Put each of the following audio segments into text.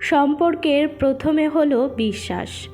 সম্পর্কের প্রথমে হলো বিশ্বাস।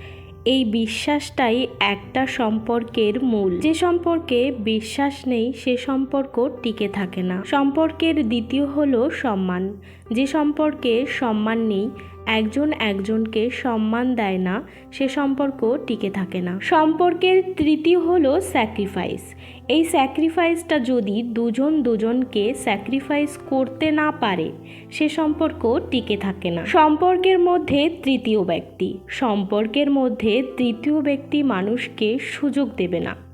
এই বিশ্বাসটাই একটা সম্পর্কের মূল। যে সম্পর্কে বিশ্বাস নেই, সে সম্পর্ক টিকে থাকে না। সম্পর্কের দ্বিতীয় হলো সম্মান। যে সম্পর্কে সম্মান নেই একজন একজনকে সম্মান দেয় না, সে সম্পর্ক টিকে থাকে না। সম্পর্কের তৃতীয় হলো স্যাক্রিফাইস এই স্যাক্রিফাইসটা যদি দুজন দুজনকে স্যাক্রিফাইস করতে না পারে, সে সম্পর্ক টিকে থাকে না। সম্পর্কের মধ্যে তৃতীয় ব্যক্তি। সম্পর্কের মধ্যে তৃতীয় ব্যক্তি মানুষকে সুযোগ দেবে না।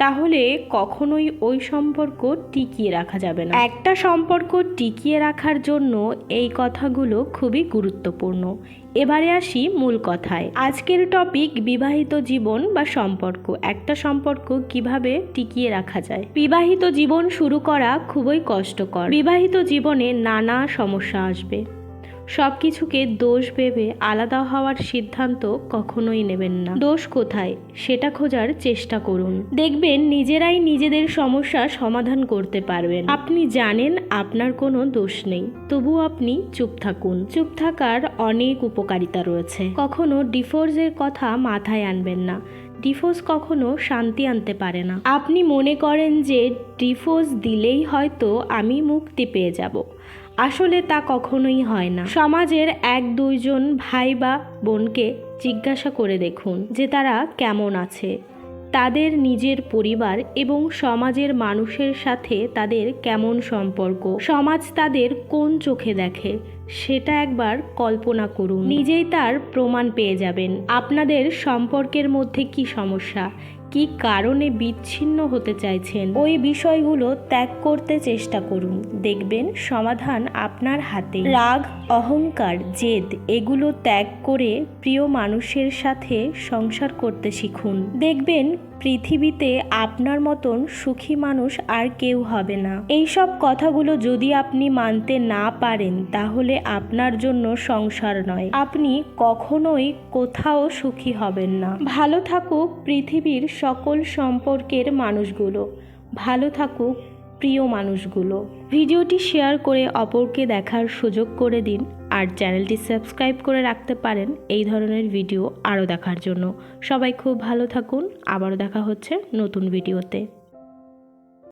তাহলে কখনোই ওই সম্পর্ক টিকিয়ে রাখা যাবে না। একটা সম্পর্ক টিকিয়ে রাখার জন্য এই কথাগুলো খুবই গুরুত্বপূর্ণ। এবারে আসি মূল কথায়। আজকের টপিক বিবাহিত জীবন বা সম্পর্ক। একটা সম্পর্ক কীভাবে টিকিয়ে রাখা যায়? বিবাহিত জীবন শুরু করা খুবই কষ্টকর। বিবাহিত জীবনে নানা সমস্যা আসবে। সব কিছুকে দোষ ভেবে আলাদা হওয়ার সিদ্ধান্ত কখনোই নেবেন না। দোষ কোথায়? সেটা খোঁজার চেষ্টা করুন। দেখবেন নিজেরাই নিজেদের সমস্যা সমাধান করতে পারবেন। আপনি জানেন আপনার কোনো দোষ নেই। তবু আপনি চুপ থাকুন। চুপ থাকার অনেক উপকারিতা রয়েছে। কখনো ডিফোর্সের কথা মাথায় আনবেন না। ডিভোর্স কখনো শান্তি আনতে পারে না। আপনি মনে করেন যে ডিভোর্স দিলেই হয়তো আমি মুক্তি পেয়ে যাব। আসলে তা কখনোই হয় না। সমাজের এক দুইজন ভাই বা বোনকে জিজ্ঞাসা করে দেখুন যে তারা কেমন আছে। তাদের নিজের পরিবার এবং সমাজের মানুষের সাথে তাদের কেমন সম্পর্ক। সমাজ তাদের কোন চোখে দেখে? সেটা একবার কল্পনা করুন। নিজেই তার প্রমাণ পেয়ে যাবেন। আপনাদের সম্পর্কের মধ্যে কি সমস্যা? কি কারণে বিচ্ছিন্ন হতে চাইছেন? ওই বিষয়গুলো ত্যাগ করতে চেষ্টা করুন। দেখবেন সমাধান আপনার হাতে। রাগ, অহংকার, জেদ, এগুলো ত্যাগ করে প্রিয় মানুষের সাথে সংসার করতে শিখুন। দেখবেন পৃথিবীতে আপনার মতন সুখী মানুষ আর কেউ হবে না। এই সব কথাগুলো যদি আপনি মানতে না পারেন, তাহলে আপনার জন্য সংসার নয়। আপনি কখনোই কোথাও সুখী হবেন না। ভালো থাকুক পৃথিবীর সকল সম্পর্কের মানুষগুলো। ভালো থাকুক প্রিয় মানুষগুলো। ভিডিওটি শেয়ার করে অপরকে দেখার সুযোগ করে দিন আর চ্যানেলটি সাবস্ক্রাইব করে রাখতে পারেন এই ধরনের ভিডিও আরও দেখার জন্য। সবাই খুব ভালো থাকুন। আবারও দেখা হচ্ছে নতুন ভিডিওতে।